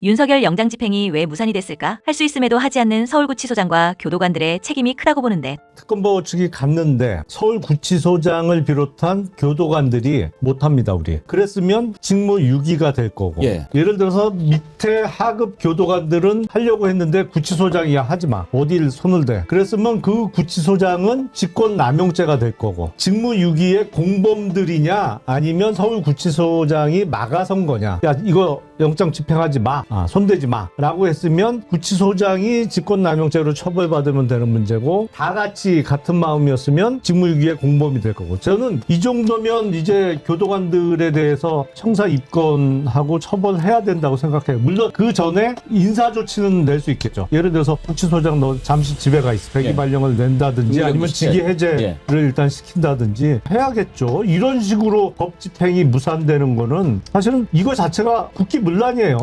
윤석열 영장 집행이 왜 무산이 됐을까? 할 수 있음에도 하지 않는 서울구치소장과 교도관들의 책임이 크다고 보는데. 특검보 측이 갔는데 서울구치소장을 비롯한 교도관들이 못합니다 우리. 그랬으면 직무 유기가 될 거고. 예. 를 들어서 밑에 하급 교도관들은 하려고 했는데 구치소장이 하지마. 어딜 손을 대. 그랬으면 그 구치소장은 직권남용죄가 될 거고. 직무 유기의 공범들이냐 아니면 서울구치소장이 막아선 거냐. 야 이거 영장 집행하지 마 아, 손대지 마. 라고 했으면 구치소장이 직권남용죄로 처벌받으면 되는 문제고 다 같이 같은 마음이었으면 직무유기의 공범이 될 거고. 저는 이 정도면 이제 교도관들에 대해서 형사 입건하고 처벌해야 된다고 생각해요. 물론 그 전에 인사 조치는 낼 수 있겠죠. 예를 들어서 구치소장 너 잠시 집에 가 있어. 폐기 예. 발령을 낸다든지 아니면 직위 돼. 해제를 예. 일단 시킨다든지 해야겠죠. 이런 식으로 법 집행이 무산되는 거는 사실은 이거 자체가 국기 문란이에요